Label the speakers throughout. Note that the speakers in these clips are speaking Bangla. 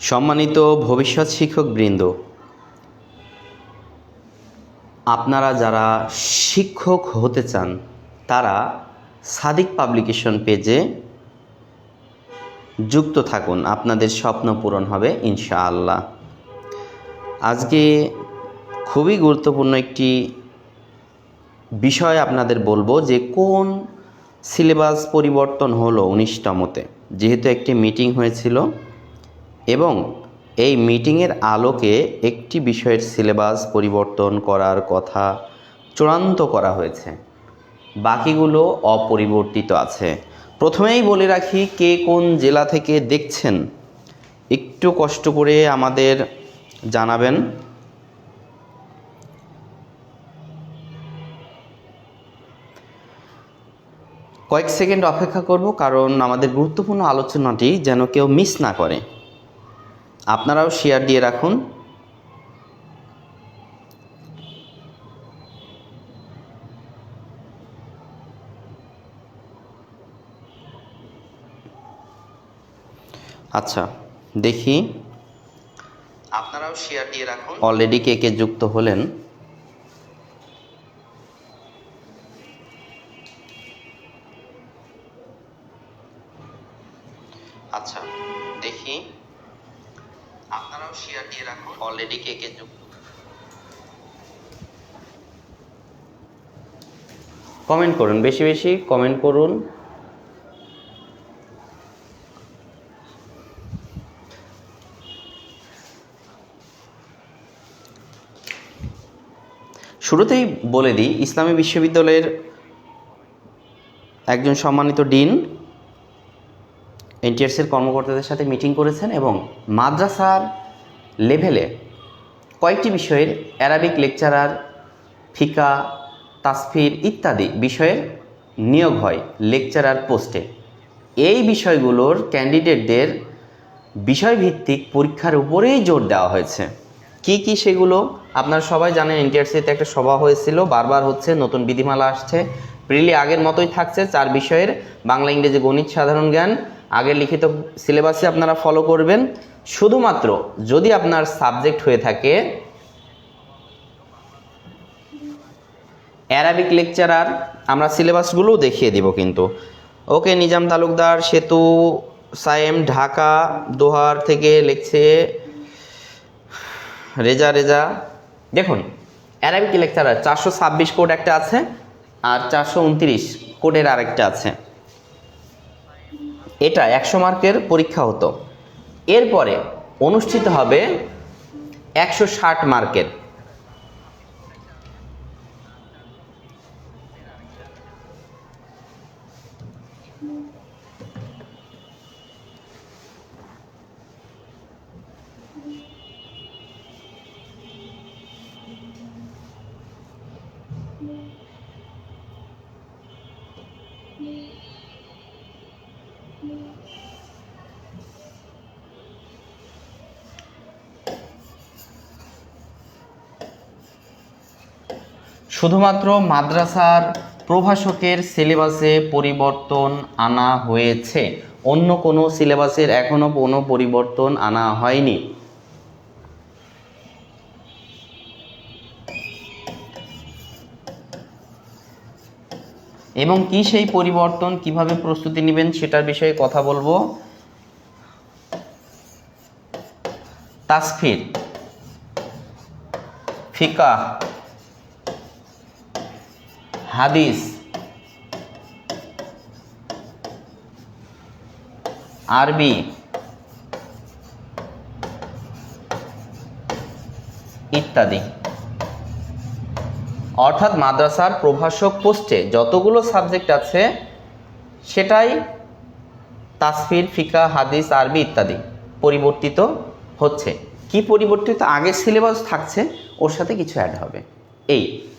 Speaker 1: সম্মানিত ভবিষ্যৎ শিক্ষকবৃন্দ আপনারা যারা শিক্ষক হতে চান, তারা সাদিক পাবলিকেশন পেজে যুক্ত থাকুন। আপনাদের স্বপ্ন পূরণ হবে, ইনশাআল্লাহ। আজকে খুবই গুরুত্বপূর্ণ একটি বিষয় আপনাদের বলব যে, কোন সিলেবাস পরিবর্তন হলো উনিশতমতে? যেহেতু একটি মিটিং হয়েছিল এবং এই মিটিংয়ের আলোকে একটি বিষয়ের সিলেবাস পরিবর্তন করার কথা চূড়ান্ত করা হয়েছে। বাকিগুলো অপরিবর্তিত আছে। প্রথমেই বলে রাখি, কে কোন জেলা থেকে দেখছেন? একটু কষ্ট করে আমাদের জানাবেন। কয়েক সেকেন্ড অপেক্ষা করব, কারণ আমাদের গুরুত্বপূর্ণ আলোচনাটি যেন কেউ মিস না করে। আপনারাও শেয়ার দিয়ে রাখুন। আচ্ছা দেখি। আপনারাও শেয়ার দিয়ে রাখুন। অলরেডি কে কে যুক্ত হলেন? অলরেডি কে কে যুক্ত। কমেন্ট করুন, বেশি বেশি কমেন্ট করুন। শুরুতেই বলে দিই, ইসলামী বিশ্ববিদ্যালয়ের একজন সম্মানিত ডিন, এনটিআরসির কর্মকর্তাদের সাথে মিটিং করেছেন এবং মাদ্রাসার লেভেলে কয়েকটি বিষয়ের অ্যারাবিক লেকচারার ফিকা, তাসফির ইত্যাদি বিষয়ের নিয়োগ হয় লেকচারার পোস্টে। এই বিষয়গুলোর ক্যান্ডিডেটদের বিষয়ভিত্তিক পরীক্ষার উপরেই জোর দেওয়া হয়েছে। কি কি সেগুলো? আপনারা সবাই জানেন এনটিআরসিতে একটা সভা হয়েছিল, বারবার হচ্ছে, নতুন বিধিমালা আসছে। প্রিলি আগের মতোই থাকছে, চার বিষয়ের, বাংলা, ইংরেজি, গণিত, সাধারণ জ্ঞান আগের লিখিত সিলেবাসে আপনারা ফলো করবেন। শুধুমাত্র যদি আপনার সাবজেক্ট হয়ে থাকে অ্যারাবিক লেকচারার আমরা সিলেবাসগুলোও দেখিয়ে দিব কিন্তু। ওকে নিজাম তালুকদার, সেতু, সায়েম, ঢাকা, দোহার থেকে লিখছে রেজা রেজা। দেখুন অ্যারাবিক লেকচারার চারশো ছাব্বিশ কোড একটা আছে, আর চারশো উনত্রিশ কোডের আরেকটা আছে। এটা একশো মার্কের পরীক্ষা হতো। এরপরে অনুষ্ঠিত হবে একশো ষাট মার্কের। শুধুমাত্র মাদ্রাসার প্রভাষকের সিলেবাসে পরিবর্তন আনা হয়েছে। অন্য কোনো সিলেবাসের এখনও কোনো পরিবর্তন আনা হয়নি। এবং কি সেই পরিবর্তন কীভাবে প্রস্তুতি নেবেন সেটার বিষয়ে কথা বলব। তাসফির ফিকা হাদিস। আরবি। ইত্যাদি। অর্থাৎ মাদ্রাসার প্রভাষক পোস্টে যতগুলো সাবজেক্ট আছে, সেটাই তাসফির ফিকা হাদিস, আরবি ইত্যাদি পরিবর্তিত হচ্ছে। কি পরিবর্তিত? আগের সিলেবাস থাকছে, ওর সাথে কিছু অ্যাড হবে। এই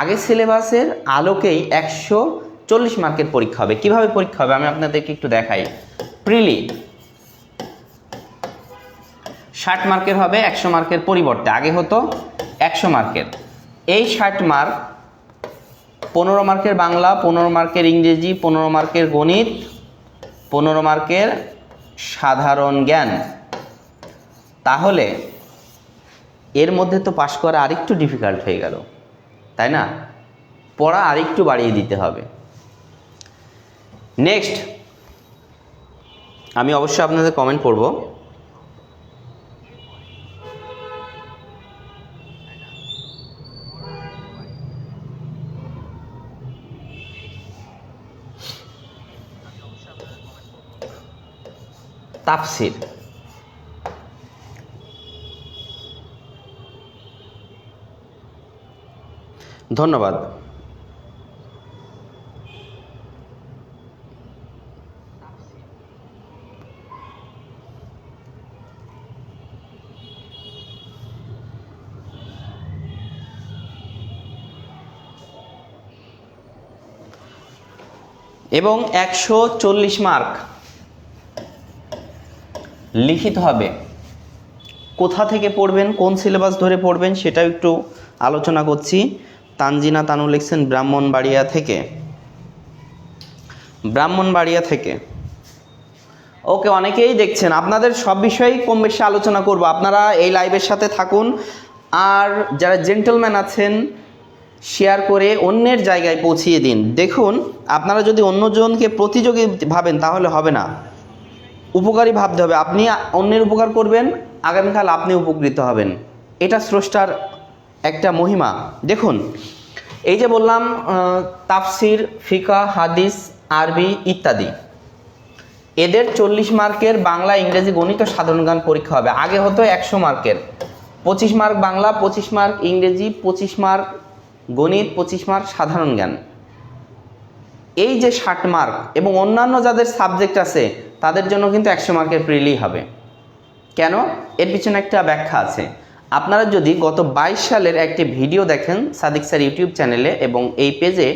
Speaker 1: আগের সিলেবাসের আলোকেই একশো চল্লিশ মার্কের পরীক্ষা হবে। কীভাবে পরীক্ষা হবে? আমি আপনাদেরকে একটু দেখাই। প্রিলি, ষাট মার্কের হবে, একশো মার্কের পরিবর্তে। আগে হতো একশো মার্কের। এই ষাট মার্ক, পনেরো মার্কের বাংলা, পনেরো মার্কের ইংরেজি, পনেরো মার্কের গণিত, পনেরো মার্কের সাধারণ জ্ঞান। তাহলে এর মধ্যে তো পাশ করা আরেকটু ডিফিকাল্ট হয়ে গেল। তাই না? পড়া আরেকটু বাড়িয়ে দিতে হবে। নেক্সট আমি অবশ্যই আপনাদের কমেন্ট পড়ব। তাফসির। ধন্যবাদ। এবং একশো চল্লিশ মার্ক। লিখিত হবে। কোথা থেকে পড়বেন, কোন সিলেবাস ধরে পড়বেন সেটাও একটু আলোচনা করছি। তানজিনা তানু লিখছেন ব্রাহ্মণবাড়িয়া থেকে। ব্রাহ্মণবাড়িয়া থেকে। ওকে, অনেকেই দেখছেন। আপনাদের সব বিষয়েই কম বেশি আলোচনা করব। আপনারা এই লাইভের সাথে থাকুন। আর যারা জেন্টলম্যান আছেন, শেয়ার করে অন্যের জায়গায় পৌঁছিয়ে দিন। দেখুন, আপনারা যদি অন্যজনকে প্রতিযোগী ভাবেন, তাহলে হবে না। উপকারী ভাবতে হবে। আপনি অন্যের উপকার করবেন, আগামীকাল আপনি উপকৃত হবেন। এটা স্রষ্টার একটা মহিমা। দেখুন, এই যে বললাম তাফসির ফিকা হাদিস, আরবি ইত্যাদি। এদের চল্লিশ মার্কের বাংলা ইংরেজি গণিত সাধারণ জ্ঞান পরীক্ষা হবে। আগে হতো একশো মার্কের। পঁচিশ মার্ক বাংলা, পঁচিশ মার্ক ইংরেজি, পঁচিশ মার্ক গণিত, পঁচিশ মার্ক সাধারণ জ্ঞান। এই যে ষাট মার্ক এবং অন্যান্য যাদের সাবজেক্ট আছে, তাদের জন্য কিন্তু একশো মার্কের প্রিলি হবে। কেন? এর পিছনে একটা ব্যাখ্যা আছে। আপনারা যদি গত বাইশ সালের একটি ভিডিও দেখেন সাদিক স্যার ইউটিউব চ্যানেলে এবং এই পেজে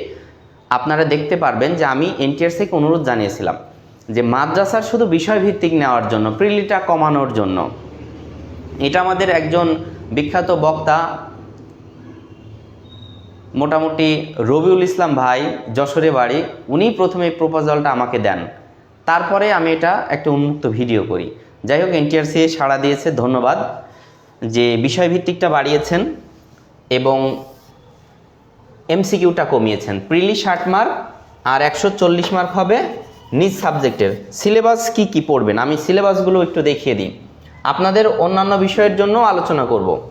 Speaker 1: আপনারা দেখতে পারবেন যে আমি এনটিআর থেকে অনুরোধ জানিয়েছিলাম যে মাদ্রাসার শুধু বিষয়ভিত্তিক নেওয়ার জন্য, প্রিলিটা কমানোর জন্য। এটা আমাদের একজন বিখ্যাত বক্তা, মোটামুটি রবিউল ইসলাম ভাই, যশোরে বাড়ি, উনি প্রথমে প্রপোজালটা আমাকে দেন। তারপরে আমি এটা একটা উন্মুক্ত ভিডিও করি। যাই হোক, এনটিআরসি সাড়া দিয়েছে, ধন্যবাদ। যে বিষয়ভিত্তিকটা বাড়িয়েছেন এবং এমসিকিউটা কমিয়েছেন। প্রিলি ষাট মার্ক আর একশো চল্লিশ মার্ক হবে নিজ সাবজেক্টের। সিলেবাস কি কি পড়বেন? আমি সিলেবাসগুলো একটু দেখিয়ে দিই। আপনাদের অন্যান্য বিষয়ের জন্য আলোচনা করব।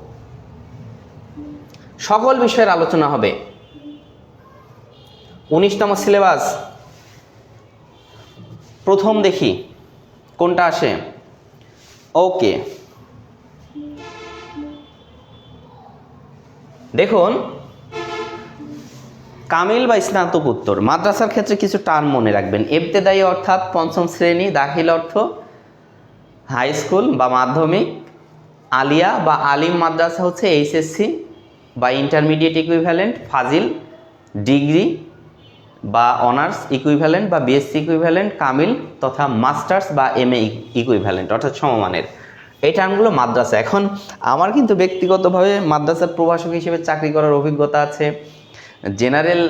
Speaker 1: সকল বিষয়ের আলোচনা হবে। উনিশতম সিলেবাস। প্রথম দেখি কোনটা আসে। ওকে। দেখুন, কামিল বা স্নাতক উত্তর। মাদ্রাসার ক্ষেত্রে কিছু টার্ম মনে রাখবেন। এবতেদায়ী অর্থাৎ পঞ্চম শ্রেণি দাখিল অর্থ হাই স্কুল বা মাধ্যমিক। আলিয়া বা আলিম মাদ্রাসা হচ্ছে এইচএসসি বা ইন্টারমিডিয়েট ইকুইভ্যালেন্ট ফাজিল, ডিগ্রি বা অনার্স ইকুইভ্যালেন্ট বা বিএসসি ইকুইভ্যালেন্ট কামিল তথা মাস্টার্স বা এম এ ইকুইভ্যালেন্ট অর্থাৎ সমমানের। এই টার্মগুলো মাদ্রাসা। এখন আমার কিন্তু ব্যক্তিগতভাবে মাদ্রাসার প্রভাষক হিসেবে চাকরি করার অভিজ্ঞতা আছে। জেনারেল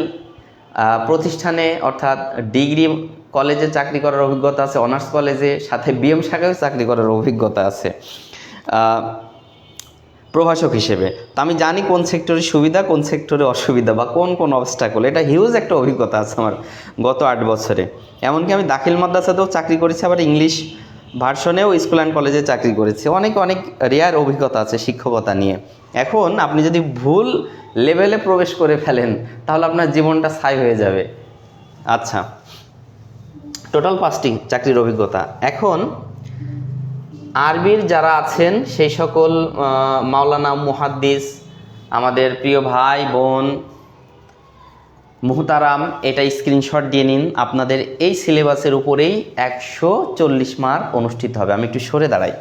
Speaker 1: প্রতিষ্ঠানে অর্থাৎ ডিগ্রি কলেজে চাকরি করার অভিজ্ঞতা আছে অনার্স কলেজে সাথে বিএম শাখায় চাকরি করার অভিজ্ঞতা আছে। প্রভাষক হিসেবে। তো আমি জানি কোন সেক্টরে সুবিধা, কোন সেক্টরে অসুবিধা বা কোন কোন অবস্টাকল এটা হিউজ একটা অভিজ্ঞতা আছে আমার গত আট বছরে। এমনকি আমি দাখিল মাদ্রাসাতেও চাকরি করেছি, আবার ইংলিশ ভার্সনেও স্কুল অ্যান্ড কলেজে চাকরি করেছি। অনেক অনেক রেয়ার অভিজ্ঞতা আছে শিক্ষকতা নিয়ে। এখন আপনি যদি ভুল লেভেলে প্রবেশ করে ফেলেন, তাহলে আপনার জীবনটা ছাই হয়ে যাবে। আচ্ছা টোটাল পাঁচটি চাকরির অভিজ্ঞতা। এখন, আরবির যারা আছেন, সেই সকল মাওলানা মুহাদ্দিস, আমাদের প্রিয় ভাই, বোন মুহতারাম, এটা স্ক্রিনশট দিয়ে নিন। আপনাদের এই সিলেবাসের উপরেই একশো চল্লিশ মার্ক অনুষ্ঠিত হবে। আমি একটু সরে দাঁড়াই।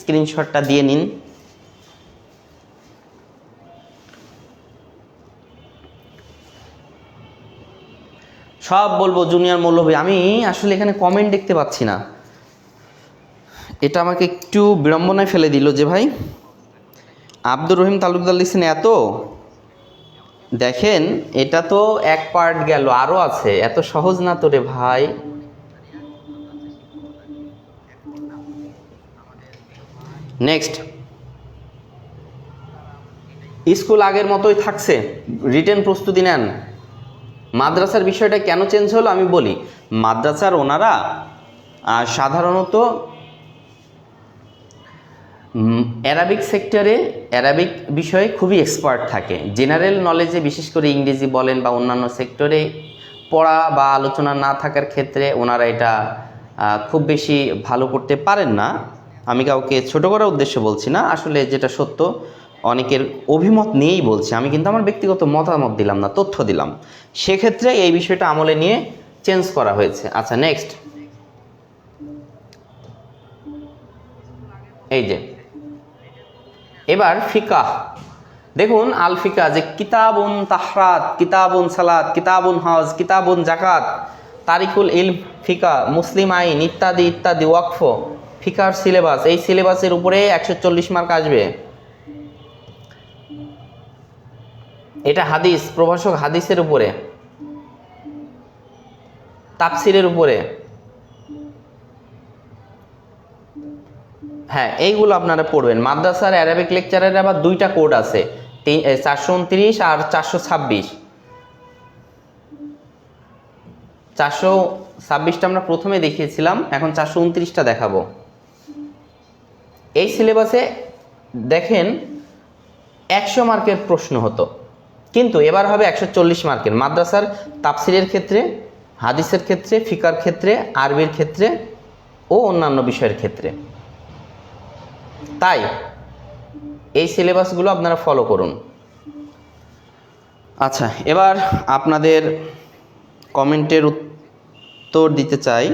Speaker 1: স্ক্রিনশটটা দিয়ে নিন। সব বলব জুনিয়র মৌলভী, আমি আসলে এখানে কমেন্ট দেখতে পাচ্ছি না। এটা আমাকে একটু বিড়ম্বনায় ফেলে দিল যে ভাই, আব্দুর রহিম তালুকদার লিখছেন, এত? দেখেন, এটা তো এক পার্ট গেল আরও আছে। এত সহজ না তো রে ভাই? নেক্সট স্কুল আগের মতোই থাকছে। রিটেন প্রস্তুতি নেন। মাদ্রাসার বিষয়টা কেন চেঞ্জ হলো আমি বলি। মাদ্রাসার ওনারা সাধারণত অ্যারাবিক সেক্টরে অ্যারাবিক বিষয়ে খুবই এক্সপার্ট থাকে। জেনারেল নলেজে বিশেষ করে ইংরেজি বলেন বা অন্যান্য সেক্টরে পড়া বা আলোচনা না থাকার ক্ষেত্রে ওনারা এটা খুব বেশি ভালো করতে পারেন না। আমি কাউকে ছোট করার উদ্দেশ্য বলছি না। আসলে যেটা সত্য, অনেকের অভিমত নিয়েই বলছি। আমি কিন্তু আমার ব্যক্তিগত মতামত দিলাম না, তথ্য দিলাম। সেক্ষেত্রে এই বিষয়টা আমলে নিয়ে চেঞ্জ করা হয়েছে। আচ্ছা নেক্সট এই যে এবার ফিকাহ। দেখুন, আল ফিকা যে কিতাবুন তাহরাত, কিতাবুন সালাত, কিতাবুন হজ, কিতাবুন জাকাত তারিকুল ইলম ফিকা মুসলিম আইন ইত্যাদি ইত্যাদি, ওয়াকফ ফিকার সিলেবাস, এই সিলেবাসের উপরে একশো চল্লিশ মার্ক আসবে। এটা হাদিস, প্রভাষক হাদিসের উপরে, তাফসিরের উপরে। হ্যাঁ এইগুলো আপনারা পড়বেন। মাদ্রাসার অ্যারাবিক লেকচারের আবার দুইটা কোড আছে। চারশো উনত্রিশ আর চারশো ছাব্বিশ। চারশো ছাব্বিশটা আমরা প্রথমে দেখিয়েছিলাম, এখন চারশো উনত্রিশটা দেখাবো। এই সিলেবাসে দেখেন একশো মার্কের প্রশ্ন হতো। কিন্তু এবার হবে একশো চল্লিশ মার্কের। মাদ্রাসার তাফসিরের ক্ষেত্রে, হাদিসের ক্ষেত্রে, ফিকার ক্ষেত্রে, আরবির ক্ষেত্রে ও অন্যান্য বিষয়ের ক্ষেত্রে। তাই এই সিলেবাসগুলো আপনারা ফলো করুন। আচ্ছা এবার আপনাদের কমেন্টের উত্তর দিতে চাই।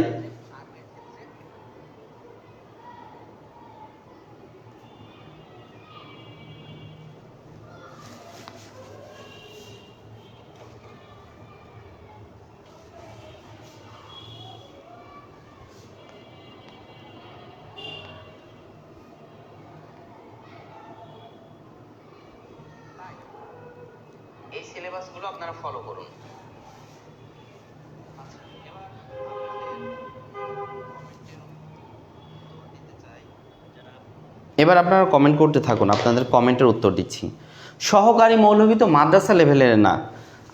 Speaker 1: এই সিলেবাসগুলো আপনারা ফলো করুন। এবার আপনারা কমেন্ট করতে থাকুন, আপনাদের কমেন্টের উত্তর দিচ্ছি। সহকারী মৌলভী তো মাদ্রাসা লেভেলের না।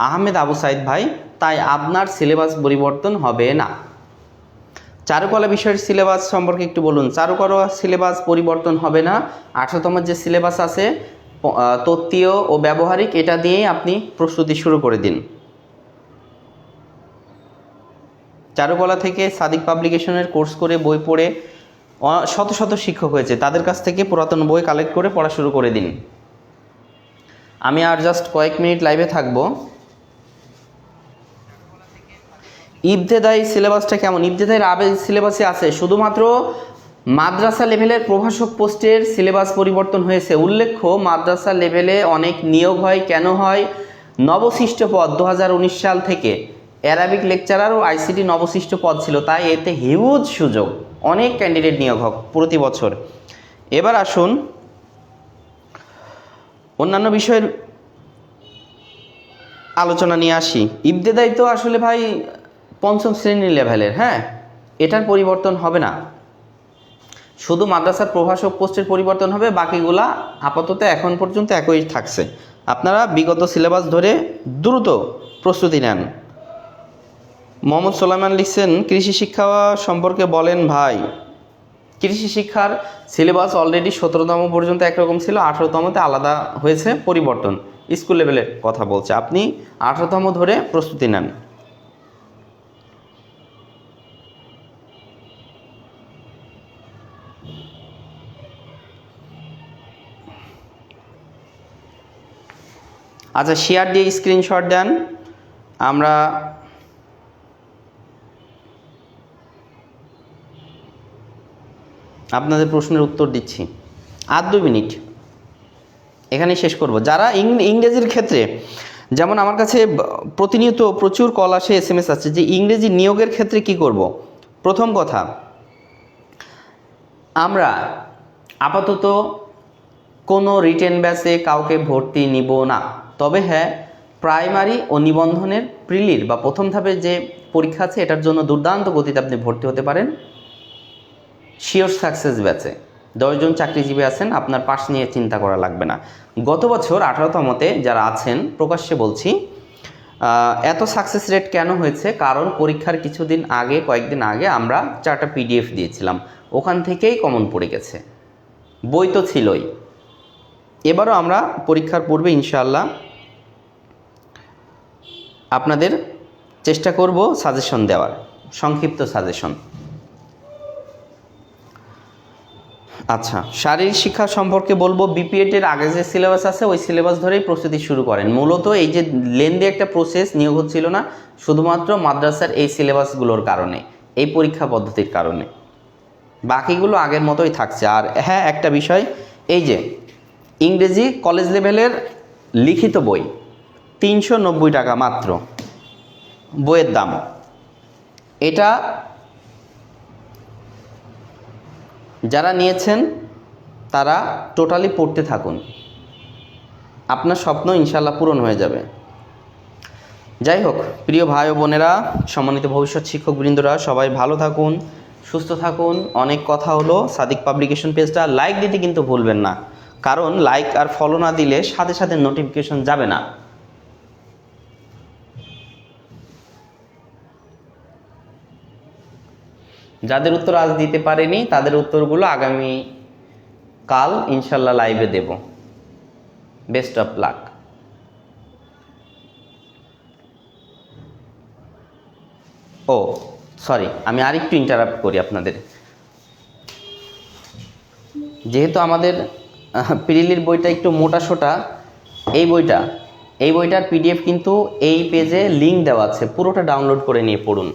Speaker 1: আহমেদ আবু সাইদ ভাই, তাই আপনার সিলেবাস পরিবর্তন হবে না। চারুকলা বিষয়ের সিলেবাস সম্পর্কে একটু বলুন। চারুকলা সিলেবাস পরিবর্তন হবে না। আঠারোতম যে সিলেবাস আছে তত্ত্বীয় ও ব্যবহারিক এটা দিয়েই আপনি প্রস্তুতি শুরু করে দিন। চারুকলা থেকে সাদিক পাবলিকেশনের কোর্স করে বই পড়ে শত শত শিক্ষক হয়েছে। তাদের কাছ থেকে পুরাতন বই কালেক্ট করে পড়া শুরু করে দিন। আমি আর জাস্ট কয়েক মিনিট লাইভে থাকব। ইবতেদায়ী সিলেবাসটা কেমন? ইবতেদায়ীর আবে সিলেবাসে আছে। শুধুমাত্র মাদ্রাসা লেভেলের প্রভাষক পোস্টের সিলেবাস পরিবর্তন হয়েছে। উল্লেখ্য, মাদ্রাসা লেভেলে অনেক নিয়োগ হয়। কেন হয়? নবশিষ্ট পদ দু হাজার উনিশ সাল থেকে। অ্যারাবিক লেকচারার ও আইসিটি নবশিষ্ট পদ ছিল, তাই এতে হিউজ সুযোগ। অনেক ক্যান্ডিডেট নিয়োগ হোক প্রতি বছর। এবার আসুন অন্যান্য বিষয়ের আলোচনা নিয়ে আসি। ইবতেদাই তো আসলে ভাই পঞ্চম শ্রেণির লেভেলের হ্যাঁ? এটার পরিবর্তন হবে না। শুধু মাদ্রাসার প্রভাষক পোস্টের পরিবর্তন হবে, বাকিগুলা আপাতত এখন পর্যন্ত একই থাকছে। আপনারা বিগত সিলেবাস ধরে দ্রুত প্রস্তুতি নেন। মোহাম্মদ সোলাইমান লিখছেন, কৃষি শিক্ষা সম্পর্কে বলেন ভাই। কৃষি শিক্ষার সিলেবাস অলরেডি সতেরোতম পর্যন্ত একরকম ছিল, আঠেরোতমতে আলাদা হয়েছে পরিবর্তন। স্কুল লেভেলের কথা বলছে। আপনি আঠেরোতম ধরে প্রস্তুতি নেন। আচ্ছা শেয়ার দিয়ে স্ক্রিনশট দেন। আমরা আপনাদের প্রশ্নের উত্তর দিচ্ছি। আর দুই মিনিট। এখানে শেষ করব। যারা ইংরেজির ক্ষেত্রে, যেমন আমার কাছে প্রতিনিয়ত প্রচুর কল আসে এস এম এস আছে যে ইংরেজি নিয়োগের ক্ষেত্রে কি করব? প্রথম কথা, আমরা আপাতত কোনো রিটেন ব্যাচে কাউকে ভর্তি নিব না। তবে হ্যাঁ প্রাইমারি ও নিবন্ধনের প্রিলির বা প্রথম ধাপের যে পরীক্ষা আছে, এটার জন্য দুর্দান্ত গতিতে আপনি ভর্তি হতে পারেন। শিওর সাকসেস ব্যাচে। দশজন চাকরিজীবী আছেন, আপনার পাশ নিয়ে চিন্তা করা লাগবে না। গত বছর আঠারোতমতে যারা আছেন, প্রকাশ্যে বলছি এত সাকসেস রেট কেন হয়েছে? কারণ পরীক্ষার কিছুদিন আগে, কয়েকদিন আগে আমরা চারটা পিডিএফ দিয়েছিলাম। ওখান থেকেই কমন পড়ে গেছে। বই তো ছিলই। এবারও আমরা পরীক্ষার পূর্বে ইনশাআল্লাহ আপনাদের চেষ্টা করব সাজেশন দেওয়ার, সংক্ষিপ্ত সাজেশন। আচ্ছা শারীরিক শিক্ষা সম্পর্কে বলব বিপিএড এর আগে যে সিলেবাস আছে, ওই সিলেবাস ধরেই প্রস্তুতি শুরু করেন। মূলত এই যে লেন্দি একটা প্রসেস নিয়োগ হচ্ছিল না, শুধুমাত্র মাদ্রাসার এই সিলেবাসগুলোর কারণে, এই পরীক্ষা পদ্ধতির কারণে। বাকিগুলো আগের মতোই থাকছে। আর হ্যাঁ একটা বিষয়, এই যে ইংরেজি কলেজ লেভেলের লিখিত বই, তিনশো নব্বই টাকা মাত্র। বইয়ের দাম। এটা যারা নিয়েছেন, তারা টোটালি পড়তে থাকুন। আপনার স্বপ্ন ইনশাল্লাহ পূরণ হয়ে যাবে। যাই হোক, প্রিয় ভাই ও বোনেরা, সম্মানিত ভবিষ্যৎ শিক্ষকবৃন্দরা সবাই ভালো থাকুন, সুস্থ থাকুন। অনেক কথা হলো, সাদিক পাবলিকেশন পেজটা লাইক দিতে কিন্তু ভুলবেন না। কারণ লাইক আর ফলো না দিলে সাথে সাথে নোটিফিকেশন যাবে না। যাদের উত্তর আজ দিতে পারেনি, তাদের উত্তরগুলো আগামী কাল ইনশাল্লাহ লাইভে দেব। বেস্ট অফ লাক ও সরি আমি আরেকটু ইন্টারাপ্ট করি আপনাদের। যেহেতু আমাদের পিরিলির বইটা একটু মোটা সোটা। এই বইটা, এই বইটার পিডিএফ কিন্তু এই পেজে লিঙ্ক দেওয়া আছে, পুরোটা ডাউনলোড করে নিয়ে পড়ুন।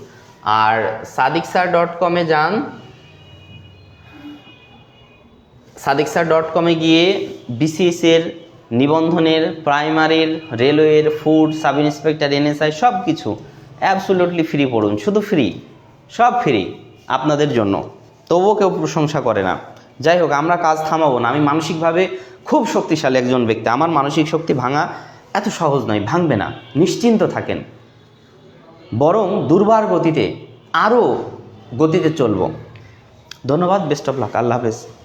Speaker 1: আর সাদিক ডট কমে যান। সাদিক ডট কমে গিয়ে বিসিএস এর নিবন্ধনের প্রাইমারির রেলওয়ের ফুড সাব ইন্সপেক্টর এনএসআই সব কিছু অ্যাবসোলুটলি ফ্রি পড়ুন। শুধু ফ্রি সব ফ্রি আপনাদের জন্য। তবুও কেউ প্রশংসা করে না। যাই হোক, আমরা কাজ থামাবো না। আমি মানসিকভাবে খুব শক্তিশালী একজন ব্যক্তি। আমার মানসিক শক্তি ভাঙা এত সহজ নয়, ভাঙবে না। নিশ্চিন্ত থাকেন। বরং দুর্বার গতিতে, আরও গতিতে চলব। ধন্যবাদ বেস্ট অফ লাক আল্লাহ হাফেজ।